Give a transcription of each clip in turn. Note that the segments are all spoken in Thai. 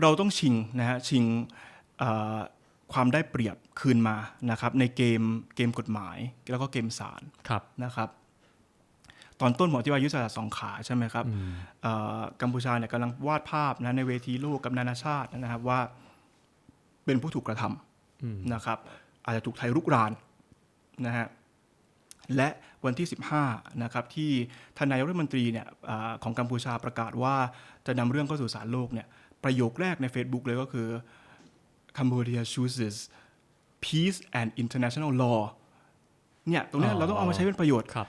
เราต้องชิงนะฮะชิงเอ่อความได้เปรียบคืนมานะครับในเกมเกมกฎหมายแล้วก็เกมศาลครับนะครับตอนต้นผมอธิบายยุทธศาสตร์สองขาใช่ไหมครับอืมเอ่อกัมพูชาเนี่ยกำลังวาดภาพนะในเวทีโลกกับนานาชาตินะครับว่าเป็นผู้ถูกกระทำอืมนะครับอาจจะถูกไทยรุกรานนะฮะและวันที่ 15นะครับที่ทานนายกรัฐมนตรีเนี่ยอาของกัมพูชาประกาศว่าจะนำเรื่องเข้าสู่ศาลโลกเนี่ย ประโยคแรกใน Facebook เลยก็คือ Cambodia chooses peace and international law เนี่ย ตรงเนี้ยอ๋อเราต้องเอามาใช้เป็นประโยชน์ครับ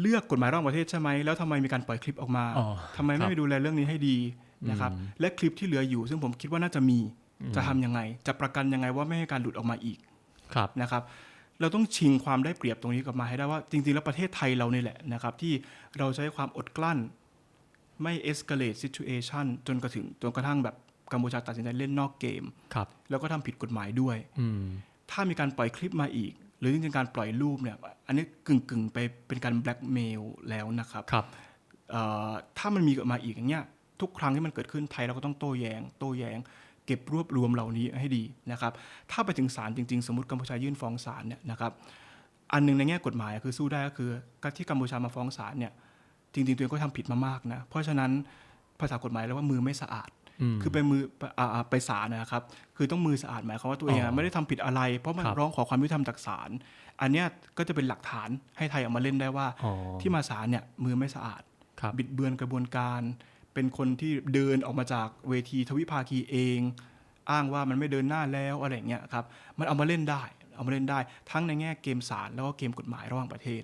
เลือกกฎหมายระหว่างประเทศใช่ไหม แล้วทำไมมีการปล่อยคลิปออกมาอ๋อทำไมครัไม่บไปดูแลเรื่องนี้ให้ดีนะครับอืมและคลิปที่เหลืออยู่ ซึ่งผมคิดว่าน่าจะมีอืมจะทำยังไง จะประกันยังไงว่าไม่ให้การหลุดออกมาอีกครับนะครับ เราต้องชิงความได้เปรียบตรงนี้กลับมาให้ได้ว่า จริง ๆ แล้วประเทศไทยเรานี่แหละนะครับ ที่เราใช้ความอดกลั้น ไม่ escalate situation จนกระถึงจนกระทั่งแบบกัมพูชาตัดสินใจเล่นนอกเกม ครับ แล้วก็ทำผิดกฎหมายด้วยอืมถ้ามีการปล่อยคลิปมาอีก หรือจริงๆการปล่อยรูปเนี่ย อันนี้กึ่งๆ ไปเป็นการแบล็กเมลแล้วนะครับ ครับเอ่อถ้ามันมีมาอีกอย่างเงี้ย ทุกครั้งที่มันเกิดขึ้นไทยเราก็ต้องโต้แยง้ง โต้แยง้ง เก็บรวบรวมเหล่านี้ให้ดีนะครับ ถ้าไปถึงศาลจริงๆ สมมติกัมพูชายื่นฟ้องศาลเนี่ยนะครับ อันหนึงในแง่กฎหมายคือสู้ได้ก็คือ การที่กัมพูชามาฟ้องศาลเนี่ย จริงๆตัวเองก็ทำผิดมามากนะเพราะฉะนั้นภาษากฎหมายเรียกว่ามือไม่สะอาดอืมคือไปมือไปอ่าอ่าไปศาลนะครับ คือต้องมือสะอาดหมายความว่าตัวเองอ๋อะอไม่ได้ทำผิดอะไร เพราะมันครับร้องขอความยุติธรรมจากศาลอันเนี้ยก็จะเป็นหลักฐานให้ไทยเอามาเล่นได้ว่าอ๋อที่มาศาลเนี่ยมือไม่สะอาดครับบิดเบือนกระบวนการ เป็นคนที่เดินออกมาจากเวทีทวิภาคีเอง อ้างว่ามันไม่เดินหน้าแล้วอะไรอย่างเงี้ยครับมันเอามาเล่นได้ เอามาเล่นได้ ทั้งในแง่เกมศาลแล้วก็เกมกฎหมายระหว่างประเทศ